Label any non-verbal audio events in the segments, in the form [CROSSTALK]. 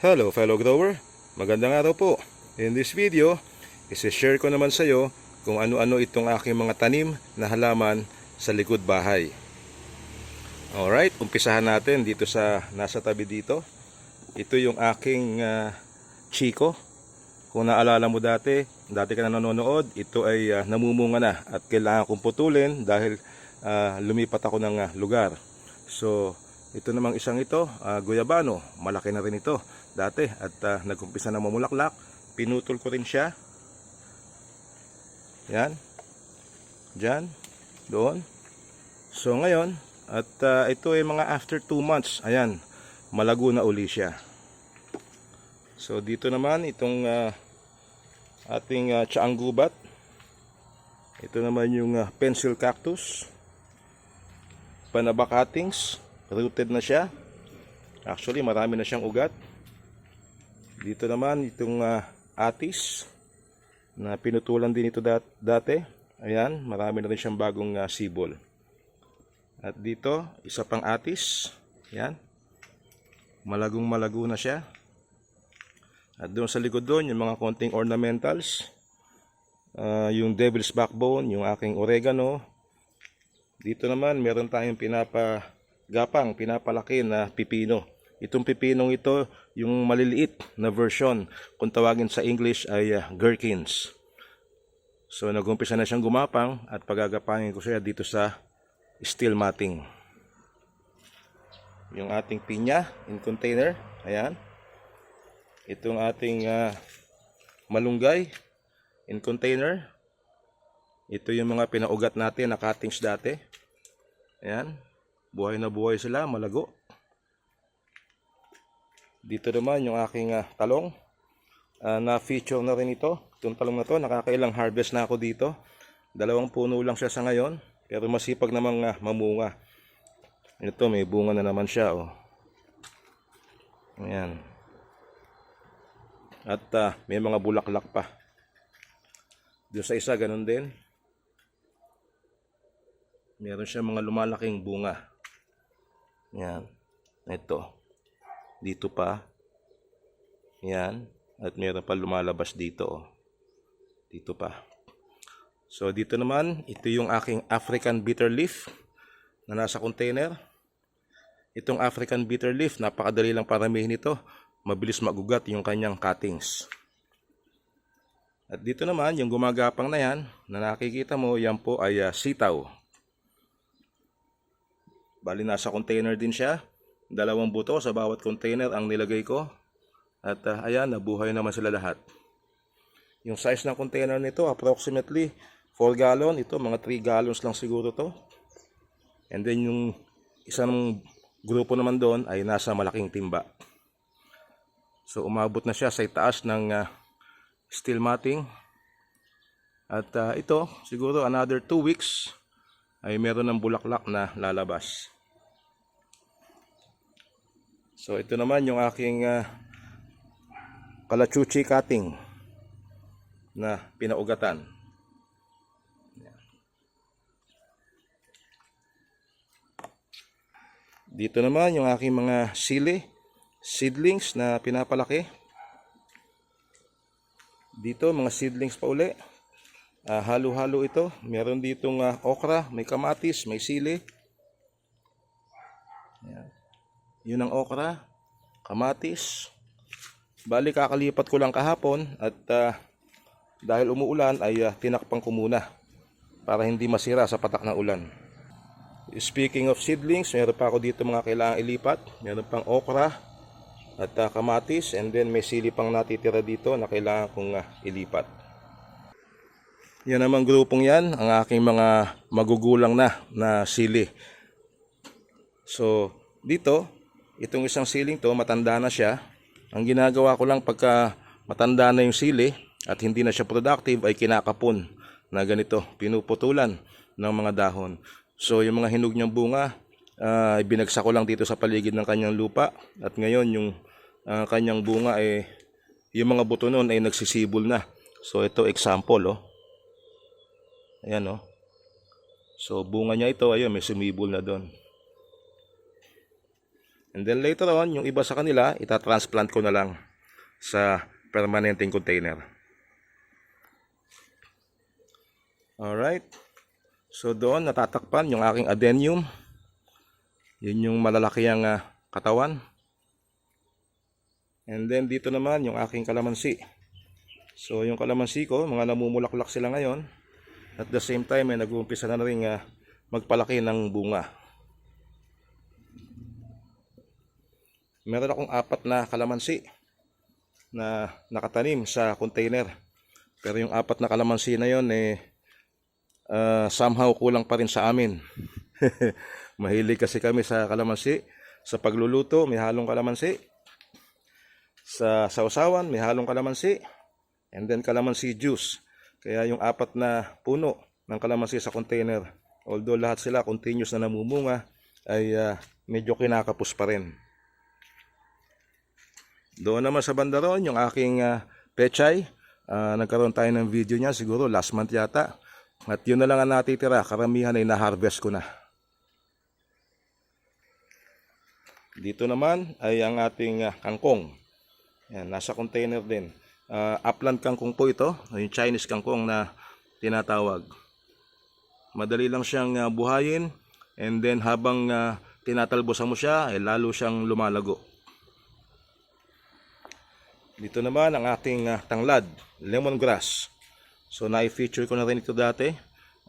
Hello fellow grower, magandang araw po. In this video, isi-share ko naman sa iyo kung ano-ano itong aking mga tanim na halaman sa likod bahay. Alright, umpisahan natin dito sa nasa tabi dito. Ito yung aking ah, chiko. Kung naalala mo dati, dati ka na nanonood, ito ay ah, namumunga na at kailangan kong putulin dahil ah, lumipat ako ng ah, lugar. So, ito namang isang ito, ah, guyabano, malaki na rin ito dati at ah, nag-umpisa na mamulaklak. Pinutol ko rin siya. Yan. Diyan. Doon. So ngayon, at ah, ito ay mga after 2 months, ayan, malago na uli siya. So dito naman itong ah, ating uh, tsaang. Ito naman yung ah, pencil cactus. Panaba cuttings, rooted na siya. Actually, marami na siyang ugat. Dito naman itong ah, atis na pinutulan din ito dat- dati. Ayan, marami na rin siyang bagong ah, sibol. At dito, isa pang atis. Yan. Malagong malago na siya. At doon sa likod doon, yung mga konting ornamentals. Ah, yung devil's backbone, yung aking oregano. Dito naman, meron tayong pinapagapang, pinapalaki na pipino. Itong pipinong ito, yung maliliit na version, kung tawagin sa English ay ah, gherkins. So nag-umpisa na siyang gumapang at pagagapangin ko siya dito sa steel matting. Yung ating pinya in container, ayan. Itong ating ah, malunggay in container. Ito yung mga pinaugat natin na cuttings dati. Ayan. Buhay na buhay sila, malago. Dito naman yung aking ah, talong. Ah, na-feature na rin ito. Itong talong na to, nakakailang harvest na ako dito. Dalawang puno lang siya sa ngayon. Pero masipag namang ah, mamunga. Ito, may bunga na naman siya. Oh. Ayan. At ah, may mga bulaklak pa. Doon sa isa, ganun din. Meron siya mga lumalaking bunga. Yan. Ito. Dito pa. Yan. At meron pa lumalabas dito. Oh. Dito pa. So dito naman, ito yung aking African bitter leaf na nasa container. Itong African bitter leaf, napakadali lang paramihin ito. Mabilis magugat yung kanyang cuttings. At dito naman, yung gumagapang na yan, na nakikita mo, yan po ay ah, sitaw. Bali, nasa container din siya. Dalawang buto sa bawat container ang nilagay ko. At ah, ayan, nabuhay naman sila lahat. Yung size ng container nito, approximately 4 gallon. Ito, mga 3 gallons lang siguro to. And then yung isang grupo naman doon ay nasa malaking timba. So umabot na siya sa itaas ng ah, steel matting. At ah, ito, siguro another 2 weeks ay meron ng bulaklak na lalabas. So ito naman yung aking uh, kalachuchi cutting na pinaugatan. Dito naman yung aking mga sili, seedlings na pinapalaki. Dito mga seedlings pa uli. Ah, halo-halo ito. Meron ditong ah, okra, may kamatis, may sili. Yan. Yun ang okra, kamatis. Bali kakalipat ko lang kahapon at ah, dahil umuulan ay ah, tinakpan ko muna para hindi masira sa patak ng ulan. Speaking of seedlings, meron pa ako dito mga kailangang ilipat. Meron pang okra at ah, kamatis and then may sili pang natitira dito na kailangan kong ah, ilipat. Yan naman grupong yan, ang aking mga magugulang na na sili. So, dito, itong isang siling to, matanda na siya. Ang ginagawa ko lang pagka matanda na yung sili at hindi na siya productive ay kinakapon na ganito, pinuputulan ng mga dahon. So, yung mga hinog niyang bunga, ah, binagsak ko lang dito sa paligid ng kanyang lupa. At ngayon, yung ah, kanyang bunga ay, yung mga buto nun ay nagsisibol na. So, ito example, oh. Ayan, oh. So, bunga niya ito, ayun, may sumibol na doon. And then later on, yung iba sa kanila, itatransplant ko na lang sa permanenteng container. Alright. So doon natatakpan yung aking adenium. Yun yung malalaki ang ah, katawan. And then dito naman yung aking kalamansi. So yung kalamansi ko, mga namumulaklak sila ngayon. At the same time ay nag-uumpisa na rin ah, magpalaki ng bunga. Meron akong apat na kalamansi na nakatanim sa container. Pero yung apat na kalamansi na yon eh ah, somehow kulang pa rin sa amin. [LAUGHS] Mahilig kasi kami sa kalamansi. Sa pagluluto, may halong kalamansi. Sa sausawan, may halong kalamansi. And then kalamansi juice. Kaya yung apat na puno ng kalamansi sa container, although lahat sila continuous na namumunga, ay ah, medyo kinakapos pa rin. Doon naman sa banda ron, yung aking ah, pechay, ah, nagkaroon tayo ng video niya siguro last month yata. At yun na lang ang natitira, karamihan ay na-harvest ko na. Dito naman ay ang ating ah, kangkong. Yan, nasa container din. Ah, upland kangkong po ito, yung Chinese kangkong na tinatawag. Madali lang siyang ah, buhayin and then habang ah, tinatalbosan mo siya, ay lalo siyang lumalago. Dito naman ang ating ah, tanglad, lemongrass. So na-feature ko na rin ito dati.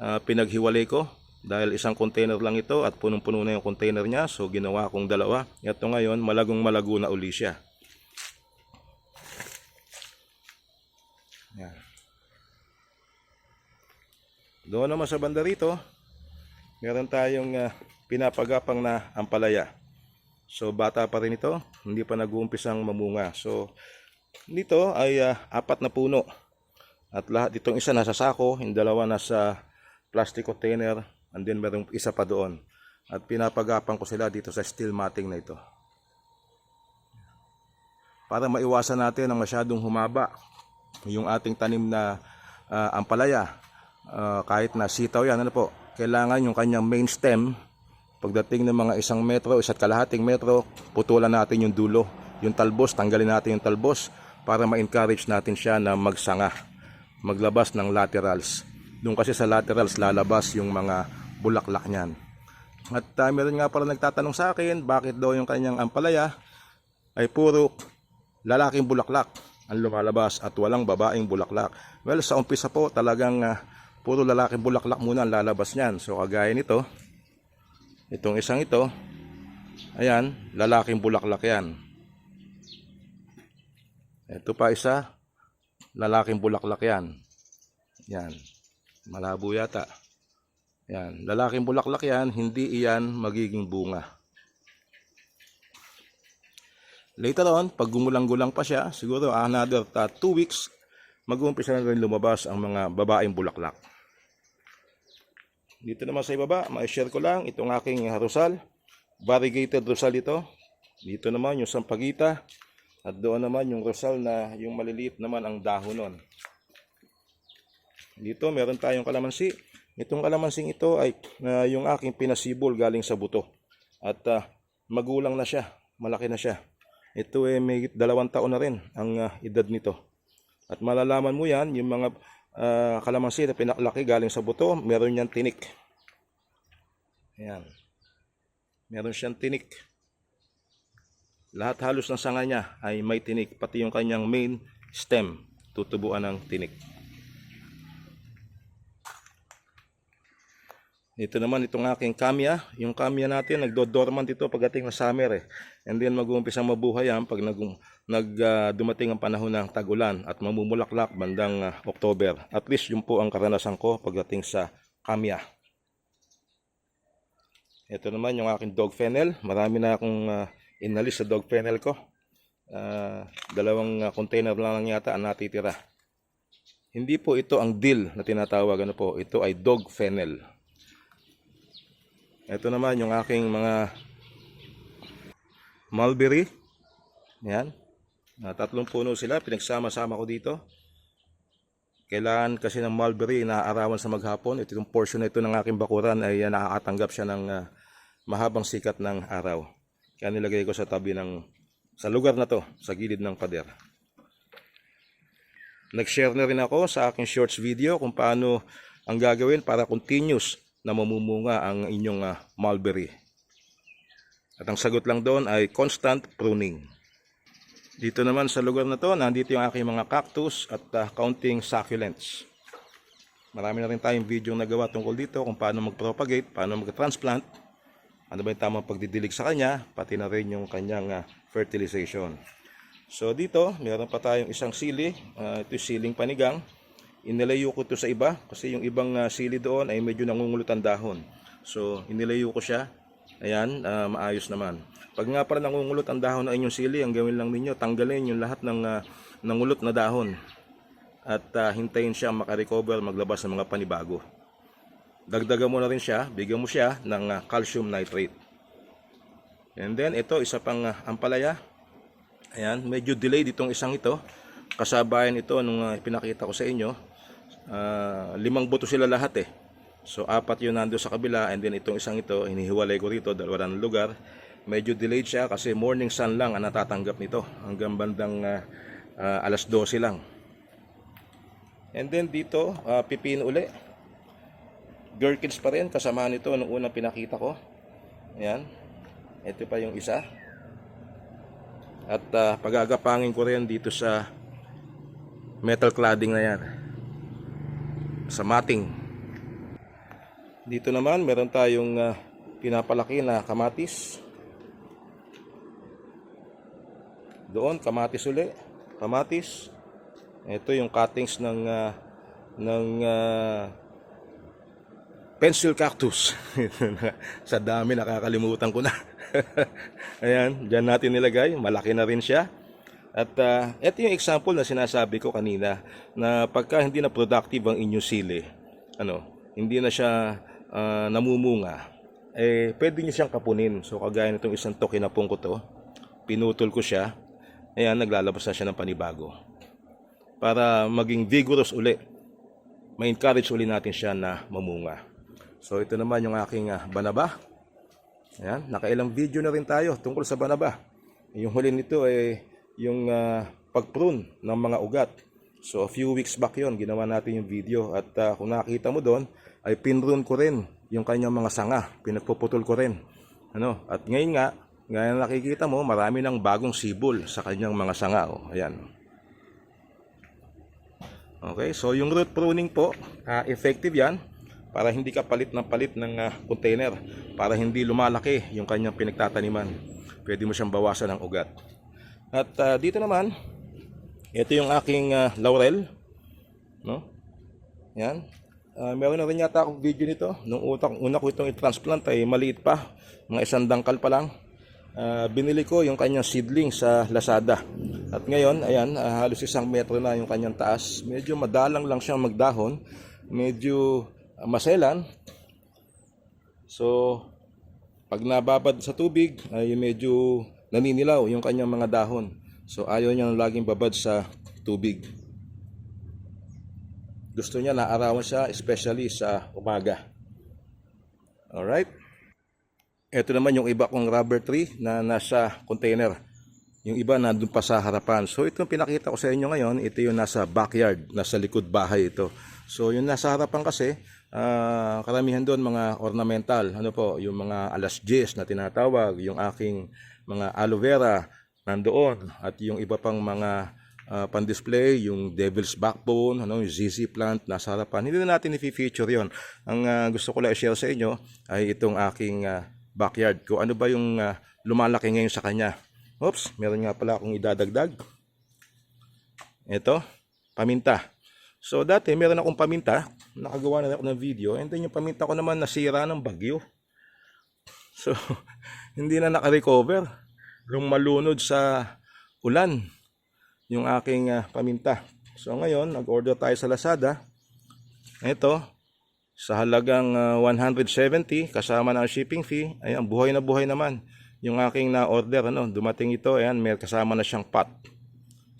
Ah, pinaghiwalay ko dahil isang container lang ito at punong-puno na yung container niya. So ginawa kong dalawa. Ito ngayon, malagong malago na uli siya. Yan. Doon naman sa banda rito, meron tayong ah, pinapagapang na ampalaya. So bata pa rin ito, hindi pa nag-uumpisang mamunga. So dito ay ah, apat na puno. At lahat itong isa nasa sako, yung dalawa nasa plastic container, and then merong isa pa doon. At pinapagapang ko sila dito sa steel matting na ito. Para maiwasan natin ang masyadong humaba yung ating tanim na ah, ampalaya. Ah, kahit na sitaw yan, ano po, kailangan yung kanyang main stem, pagdating ng mga isang metro, isa't kalahating metro, putulan natin yung dulo. Yung talbos, tanggalin natin yung talbos para ma-encourage natin siya na magsanga, maglabas ng laterals. Doon kasi sa laterals lalabas yung mga bulaklak niyan. At uh, meron nga pala nagtatanong sa akin, bakit daw yung kanyang ampalaya ay puro lalaking bulaklak ang lumalabas at walang babaeng bulaklak. Well, sa umpisa po talagang ah, puro lalaking bulaklak muna ang lalabas niyan. So kagaya nito, itong isang ito, ayan, lalaking bulaklak yan. Ito pa isa, lalaking bulaklak yan. Yan, malabo yata. Yan, lalaking bulaklak yan, hindi iyan magiging bunga. Later on, pag gumulang-gulang pa siya, siguro another 2 weeks, mag-uumpisa na rin lumabas ang mga babaeng bulaklak. Dito naman sa ibaba, ma-share ko lang itong aking rosal. Variegated rosal ito. Dito naman yung sampagita. At doon naman yung rosal na yung maliliit naman ang dahon nun. Dito meron tayong kalamansi. Itong kalamansing ito ay na yung aking pinasibol galing sa buto. At ah, magulang na siya, malaki na siya. Ito ay may dalawang taon na rin ang ah, edad nito. At malalaman mo yan, yung mga ah, kalamansi na pinaklaki galing sa buto, meron niyang tinik. Ayan. Meron siyang tinik. Lahat halos ng sanga niya ay may tinik, pati yung kanyang main stem, tutubuan ng tinik. Ito naman itong aking kamya. Yung kamya natin, nagdo-dormant ito pagdating ng summer eh. And then mag-uumpisa mabuhay yan pag nag, nag ah, dumating ang panahon ng tag-ulan at mamumulaklak bandang ah, October. At least yun po ang karanasan ko pagdating sa kamya. Ito naman yung aking dog fennel. Marami na akong ah, inalis sa dog fennel ko. Ah, dalawang ah, container lang yata ang natitira. Hindi po ito ang dill na tinatawag. Ano po? Ito ay dog fennel. Ito naman yung aking mga mulberry. Yan. Na tatlong puno sila. Pinagsama-sama ko dito. Kailangan kasi ng mulberry na arawan sa maghapon. Ito yung portion na ito ng aking bakuran ay uh, nakakatanggap siya ng ah, mahabang sikat ng araw. Kaya nilagay ko sa tabi ng sa lugar na to, sa gilid ng pader. Nag-share na rin ako sa aking shorts video kung paano ang gagawin para continuous na mamumunga ang inyong ah, mulberry. At ang sagot lang doon ay constant pruning. Dito naman sa lugar na to, nandito yung aking mga cactus at ah, counting succulents. Marami na rin tayong video nagawa tungkol dito kung paano mag-propagate, paano mag-transplant, ano ba yung tamang pagdidilig sa kanya, pati na rin yung kanyang ah, fertilization. So dito, meron pa tayong isang sili, ah, ito yung siling panigang. Inilayo ko ito sa iba kasi yung ibang ah, sili doon ay medyo nangungulot ang dahon. So inilayo ko siya, ayan, ah, maayos naman. Pag nga pala nangungulot ang dahon ng inyong sili, ang gawin lang ninyo, tanggalin yung lahat ng ah, nangulot na dahon at ah, hintayin siya makarecover, maglabas ng mga panibago. Dagdagan mo na rin siya, bigyan mo siya ng ah, calcium nitrate. And then ito, isa pang ah, ampalaya. Ayan, medyo delayed itong isang ito. Kasabayan ito nung ah, pinakita ko sa inyo. Ah, limang buto sila lahat eh. So apat yun nando sa kabila and then itong isang ito, hinihiwalay ko rito, dalawa ng lugar. Medyo delayed siya kasi morning sun lang ang natatanggap nito hanggang bandang ah, ah, alas 12 lang. And then dito, ah, pipino uli. Gherkins pa rin, kasama nito nung unang pinakita ko. Ayan. Ito pa yung isa. At ah, pagagapangin ko rin dito sa metal cladding na yan. Sa matting. Dito naman, meron tayong ah, pinapalaki na kamatis. Doon, kamatis uli. Kamatis. Ito yung cuttings ng ah, ng ah, pencil cactus. [LAUGHS] Sa dami nakakalimutan ko na. [LAUGHS] Ayan, dyan natin nilagay. Malaki na rin siya. At ah, ito yung example na sinasabi ko kanina na pagka hindi na productive ang inyong sili, ano, hindi na siya ah, namumunga, eh pwede niyo siyang kapunin. So kagaya nitong isang to kinapong ko to, pinutol ko siya. Ayan, naglalabas na siya ng panibago. Para maging vigorous uli. Ma-encourage uli natin siya na mamunga. So ito naman yung aking ah, banaba. Ayan, nakailang video na rin tayo tungkol sa banaba. Yung huli nito ay yung ah, pag-prune ng mga ugat. So a few weeks back yon ginawa natin yung video at ah, kung nakita mo doon ay pinrune ko rin yung kanyang mga sanga. Pinagpuputol ko rin. Ano? At ngayon nga, gaya na nakikita mo, marami ng bagong sibol sa kanyang mga sanga. Oh, ayan. Okay, so yung root pruning po, ah, effective yan para hindi ka palit ng palit ng ah, container para hindi lumalaki yung kanyang pinagtataniman. Pwede mo siyang bawasan ng ugat. At ah, dito naman, ito yung aking ah, laurel, no? Yan. Ah, meron na rin yata akong video nito. Nung utak, una ko itong i-transplant ay maliit pa, mga isang dangkal pa lang. Ah, binili ko yung kanyang seedling sa Lazada. At ngayon, ayan, ah, halos isang metro na yung kanyang taas. Medyo madalang lang siyang magdahon. Medyo ah, maselan. So, pag nababad sa tubig, ay medyo naninilaw yung kanyang mga dahon. So, ayaw niya laging babad sa tubig. Gusto niya naarawan siya, especially sa umaga. Alright? Ito naman yung iba kong rubber tree na nasa container. Yung iba nandun pa sa harapan. So ito yung pinakita ko sa inyo ngayon, ito yung nasa backyard, nasa likod bahay ito. So yung nasa harapan kasi, ah, karamihan doon mga ornamental, ano po, yung mga alas J's na tinatawag, yung aking mga aloe vera nandoon at yung iba pang mga ah, pan-display, yung devil's backbone, ano, yung ZZ plant nasa harapan. Hindi na natin i-feature yon. Ang ah, gusto ko lang i-share sa inyo ay itong aking ah, backyard. Kung ano ba yung ah, lumalaki ngayon sa kanya. Oops, meron nga pala akong idadagdag. Ito, paminta. So dati meron akong paminta, nakagawa na ako ng video, and then yung paminta ko naman nasira ng bagyo. So, [LAUGHS] hindi na naka-recover. Lumalunod sa ulan yung aking ah, paminta. So ngayon, nag-order tayo sa Lazada. Ito, sa halagang ah, 170 kasama ng shipping fee. Ayan, buhay na buhay naman. Yung aking na-order, ano, dumating ito, ayan, may kasama na siyang pot.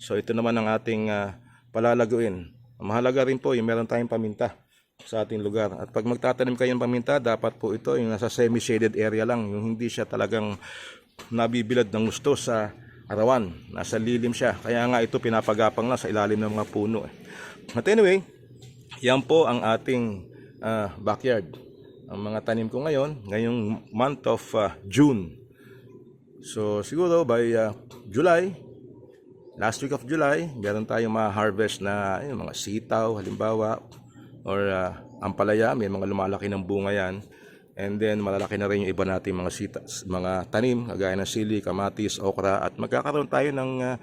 So ito naman ang ating ah, palalaguin. Mahalaga rin po yung meron tayong paminta sa ating lugar. At pag magtatanim kayo ng paminta, dapat po ito yung nasa semi-shaded area lang, yung hindi siya talagang nabibilad ng gusto sa arawan. Nasa lilim siya. Kaya nga ito pinapagapang lang sa ilalim ng mga puno. eh. But anyway, yan po ang ating ah, backyard. Ang mga tanim ko ngayon, ngayong month of ah, June. So siguro by ah, July, last week of July, meron tayong ma-harvest na ayun, mga sitaw halimbawa or ah, ampalaya, may mga lumalaki ng bunga yan. And then malalaki na rin yung iba nating mga sita, mga tanim, kagaya ng sili, kamatis, okra at magkakaroon tayo ng ah,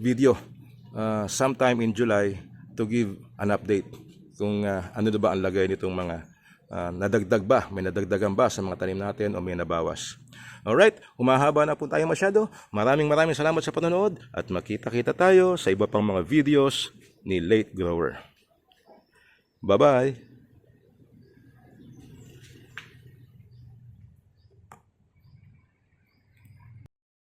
video ah, sometime in July to give an update kung ah, ano na ba ang lagay nitong mga ah, nadagdag ba, may nadagdagan ba sa mga tanim natin o may nabawas. Alright, humahaba na po tayo masyado. Maraming maraming salamat sa panonood at makita-kita tayo sa iba pang mga videos ni Late Grower. Bye-bye!